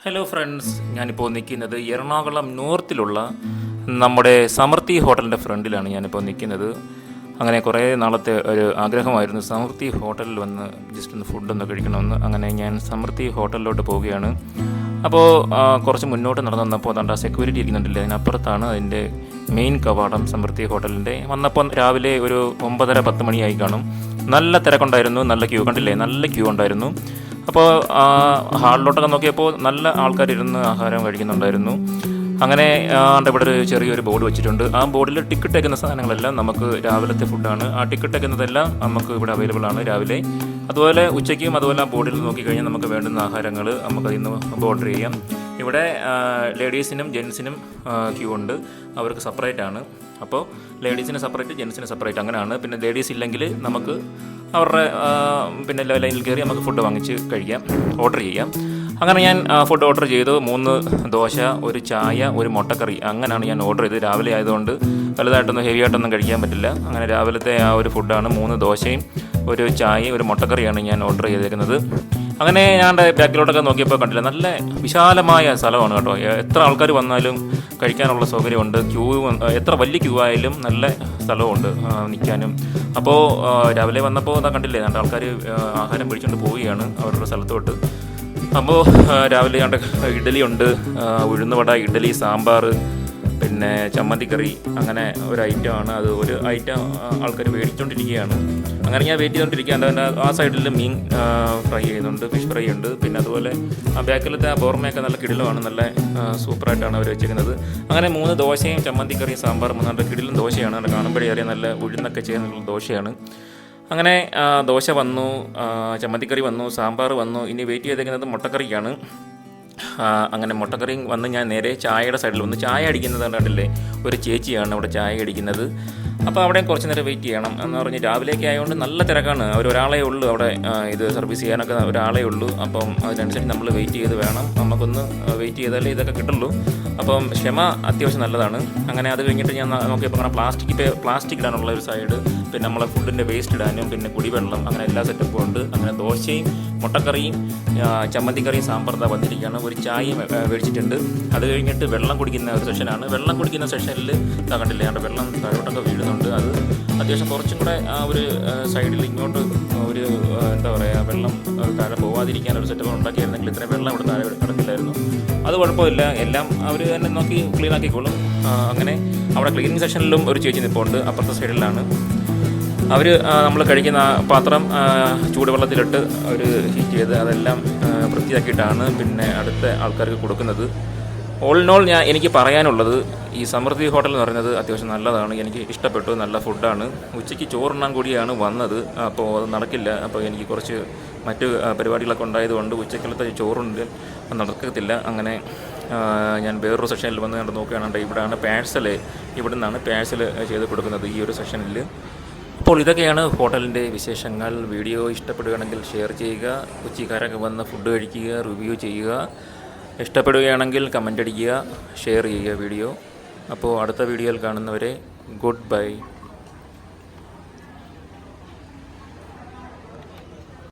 Hello friends ഞാനിപ്പോൾ നിൽക്കുന്നത് എറണാകുളം നോർത്തിലുള്ള നമ്മുടെ സമൃദ്ധി ഹോട്ടലിന്റെ ഫ്രണ്ടിലാണ് ഞാനിപ്പോൾ നിൽക്കുന്നത്. അങ്ങനെ കുറേ നാളത്തെ ഒരു ആഗ്രഹമായിരുന്നു സമൃദ്ധി ഹോട്ടലിൽ വന്ന് ജസ്റ്റ് ഒന്ന് ഫുഡൊന്ന് കഴിക്കണമെന്ന്. അങ്ങനെ ഞാൻ സമൃദ്ധി ഹോട്ടലിലോട്ട് പോവുകയാണ്. അപ്പോൾ കുറച്ച് മുന്നോട്ട് നടന്നു വന്നപ്പോൾ അതുകൊണ്ട് ആ സെക്യൂരിറ്റി ഇരിക്കുന്നുണ്ടല്ലേ അതിനപ്പുറത്താണ് അതിന്റെ മെയിൻ കവാടം സമൃദ്ധി ഹോട്ടലിന്റെ വന്നപ്പോൾ രാവിലെ ഒരു ഒമ്പതര പത്ത് മണിയായി കാണും. നല്ല തിരക്കുണ്ടായിരുന്നു നല്ല ക്യൂ കണ്ടില്ലേ നല്ല ക്യൂ ഉണ്ടായിരുന്നു. അപ്പോൾ ആ ഹാളിലോട്ടൊക്കെ നോക്കിയപ്പോൾ നല്ല ആൾക്കാർ ഇരുന്ന് ആഹാരം കഴിക്കുന്നുണ്ടായിരുന്നു. അങ്ങനെ ആണ്ട് ഇവിടെ ഒരു ചെറിയൊരു ബോർഡ് വെച്ചിട്ടുണ്ട്. ആ ബോർഡിൽ ടിക്കറ്റ് അയക്കുന്ന സാധനങ്ങളെല്ലാം നമുക്ക് രാവിലത്തെ ഫുഡാണ്. ആ ടിക്കറ്റ് അയക്കുന്നതെല്ലാം നമുക്ക് ഇവിടെ അവൈലബിൾ ആണ് രാവിലെ. അതുപോലെ ഉച്ചയ്ക്കും അതുപോലെ ആ ബോർഡിൽ നോക്കിക്കഴിഞ്ഞാൽ നമുക്ക് വേണ്ടുന്ന ആഹാരങ്ങൾ നമുക്ക് അതിൽ നിന്ന് ഓർഡർ ചെയ്യാം. ഇവിടെ ലേഡീസിനും ജെൻസിനും ക്യൂ ഉണ്ട്. അവർക്ക് സെപ്പറേറ്റ് ആണ്. അപ്പോൾ ലേഡീസിന് സെപ്പറേറ്റ് ജെൻസിന് സെപ്പറേറ്റ് അങ്ങനെയാണ്. പിന്നെ ലേഡീസ് ഇല്ലെങ്കിൽ നമുക്ക് അവരുടെ പിന്നെ ലൈനിൽ കയറി നമുക്ക് ഫുഡ് വാങ്ങിച്ച് കഴിക്കാം ഓർഡർ ചെയ്യാം. അങ്ങനെ ഞാൻ ഫുഡ് ഓർഡർ ചെയ്തു. മൂന്ന് ദോശ ഒരു ചായ ഒരു മുട്ടക്കറി. അങ്ങനെയാണ് ഞാൻ ഓർഡർ ചെയ്തത്. രാവിലെ ആയതുകൊണ്ട് വലുതായിട്ടൊന്നും ഹെവി ആയിട്ടൊന്നും കഴിക്കാൻ പറ്റില്ല. അങ്ങനെ രാവിലത്തെ ആ ഒരു ഫുഡാണ് മൂന്ന് ദോശയും ഒരു ചായയും ഒരു മുട്ടക്കറിയാണ് ഞാൻ ഓർഡർ ചെയ്തേക്കുന്നത് അങ്ങനെ ഞാൻ ബാക്കിലോട്ടൊക്കെ നോക്കിയപ്പോൾ കണ്ടില്ല. നല്ല വിശാലമായ സ്ഥലമാണ് കേട്ടോ. എത്ര ആൾക്കാർ വന്നാലും കഴിക്കാനുള്ള സൗകര്യമുണ്ട്. ക്യൂ എത്ര വലിയ ക്യൂ ആയാലും നല്ല സ്ഥലമുണ്ട് നിൽക്കാനും. അപ്പോൾ രാവിലെ വന്നപ്പോൾ അതാ കണ്ടില്ലേ രണ്ട് ആൾക്കാർ ആഹാരം പിടിച്ചുകൊണ്ട് പോവുകയാണ് അവരുടെ സ്ഥലത്തോട്ട്. അപ്പോൾ രാവിലെ കണ്ട ഇഡലി ഉണ്ട് ഉഴുന്നുവട ഇഡലി സാമ്പാർ പിന്നെ ചമ്മന്തിക്കറി. അങ്ങനെ ഒരു ഐറ്റമാണ്. അത് ഒരു ഐറ്റം ആൾക്കാർ മേടിച്ചുകൊണ്ടിരിക്കുകയാണ് അങ്ങനെ ഞാൻ വെയിറ്റ് ചെയ്തുകൊണ്ടിരിക്കുകയാണ് എന്റെ ആ സൈഡിൽ മീൻ ഫ്രൈ ചെയ്യുന്നുണ്ട് ഫിഷ് ഫ്രൈ ഉണ്ട്. പിന്നെ അതുപോലെ ആ ബാക്കിലത്തെ ആ ബോർമയൊക്കെ നല്ല കിടിലമാണ് നല്ല സൂപ്പറായിട്ടാണ് അവർ വെച്ചിരിക്കുന്നത്. അങ്ങനെ മൂന്ന് ദോശയും ചമ്മന്തി കറിയും സാമ്പാർ മൂന്നാണ്ട് കിടിലും ദോശയാണ്. അത് കാണുമ്പോഴേ നല്ല ഉഴുന്നൊക്കെ ചെയ്യുന്ന ദോശയാണ്. അങ്ങനെ ദോശ വന്നു ചമ്മന്തിക്കറി വന്നു സാമ്പാർ വന്നു. ഇനി വെയിറ്റ് ചെയ്തിരിക്കുന്നത് മുട്ടക്കറിക്കാണ്. അങ്ങനെ മുട്ടക്കറി വന്ന് ഞാൻ നേരെ ചായയുടെ സൈഡിൽ വന്നു. ചായ അടിക്കുന്നത് കണ്ടിട്ടില്ലേ ഒരു ചേച്ചിയാണ് അവിടെ ചായ അടിക്കുന്നത്. അപ്പോൾ അവിടെ കുറച്ച് നേരം വെയിറ്റ് ചെയ്യണം എന്ന് പറഞ്ഞ് രാവിലെയൊക്കെ ആയതുകൊണ്ട് നല്ല തിരക്കാണ്. അവർ ഒരാളേ ഉള്ളൂ അവിടെ ഇത് സർവീസ് ചെയ്യാനൊക്കെ ഒരാളേ ഉള്ളൂ. അപ്പം അതിനനുസരിച്ച് നമ്മൾ വെയിറ്റ് ചെയ്ത് വേണം. നമുക്കൊന്ന് വെയിറ്റ് ചെയ്താലേ ഇതൊക്കെ കിട്ടുള്ളൂ. അപ്പം ക്ഷമ അത്യാവശ്യം നല്ലതാണ്. അങ്ങനെ അത് കഴിഞ്ഞിട്ട് ഞാൻ നോക്കിയപ്പോൾ അങ്ങനെ പ്ലാസ്റ്റിക് പ്ലാസ്റ്റിക് ഇടാനുള്ള ഒരു സൈഡ് പിന്നെ നമ്മളെ ഫുഡിന്റെ വേസ്റ്റ് ഇടാനും പിന്നെ കുടിവെള്ളം അങ്ങനെ എല്ലാ സെറ്റപ്പും ഉണ്ട്. അങ്ങനെ ദോശയും മുട്ടക്കറിയും ചമ്മന്തിക്കറിയും സാമ്പാർത്ത വന്നിരിക്കുകയാണ്. ഒരു ചായയും മേടിച്ചിട്ടുണ്ട്. അത് കഴിഞ്ഞിട്ട് വെള്ളം കുടിക്കുന്ന ഒരു സെഷനാണ് വെള്ളം കുടിക്കുന്ന സെഷനിൽ കണ്ടില്ലേ അവിടെ വെള്ളം താഴോട്ടൊക്കെ വീഴുന്നുണ്ട്. അത് അത്യാവശ്യം കുറച്ചും കൂടെ ആ ഒരു സൈഡിൽ ഇങ്ങോട്ട് ഒരു എന്താ പറയുക വെള്ളം താഴെ പോവാതിരിക്കാൻ ഒരു സെറ്റപ്പ് ഉണ്ടാക്കിയായിരുന്നെങ്കിൽ ഇത്രയും വെള്ളം ഇവിടെ താഴെ കിടക്കില്ലായിരുന്നു അത് കുഴപ്പമില്ല. എല്ലാം അവർ തന്നെ നോക്കി ക്ലീൻ ആക്കിക്കോളും. അങ്ങനെ അവിടെ ക്ലീനിങ് സെഷനിലും ഒരു ചേച്ചി നിൽപ്പുണ്ട് അപ്പുറത്തെ സൈഡിലാണ്. അവർ നമ്മൾ കഴിക്കുന്ന പാത്രം ചൂടുവെള്ളത്തിലിട്ട് അവർ ഹീറ്റ് ചെയ്ത് അതെല്ലാം വൃത്തിയാക്കിയിട്ടാണ് പിന്നെ അടുത്ത ആൾക്കാർക്ക് കൊടുക്കുന്നത്. ഓൾ ഇൻ ഓൾ ഞാൻ എനിക്ക് പറയാനുള്ളത് ഈ സമൃദ്ധി ഹോട്ടൽ എന്ന് പറയുന്നത് അത്യാവശ്യം നല്ലതാണ്. എനിക്ക് ഇഷ്ടപ്പെട്ടു. നല്ല ഫുഡാണ് ഉച്ചയ്ക്ക് ചോറുണ്ണാൻ കൂടിയാണ് വന്നത്. അപ്പോൾ അത് നടക്കില്ല. അപ്പോൾ എനിക്ക് കുറച്ച് മറ്റ് പരിപാടികളൊക്കെ ഉണ്ടായതുകൊണ്ട് ഉച്ചക്കലത്തെ ചോറുണ്ട്. നടക്കത്തില്ല. അങ്ങനെ ഞാൻ വേറൊരു സെക്ഷനിൽ വന്ന് കണ്ട് നോക്കുകയാണെങ്കിൽ ഇവിടെയാണ് പാഴ്സൽ ഇവിടെ നിന്നാണ് പാഴ്സൽ ചെയ്ത് കൊടുക്കുന്നത് ഈ ഒരു സെക്ഷനിൽ അപ്പോൾ ഇതൊക്കെയാണ് ഹോട്ടലിന്റെ വിശേഷങ്ങൾ. വീഡിയോ ഇഷ്ടപ്പെടുകയാണെങ്കിൽ ഷെയർ ചെയ്യുക. കൊച്ചിക്കാരൊക്കെ വന്ന് ഫുഡ് കഴിക്കുക റിവ്യൂ ചെയ്യുക. ഇഷ്ടപ്പെടുകയാണെങ്കിൽ കമന്റ് അടിക്കുക ഷെയർ ചെയ്യുക വീഡിയോ. അപ്പോൾ അടുത്ത വീഡിയോയിൽ കാണുന്നവരെ ഗുഡ് ബൈ.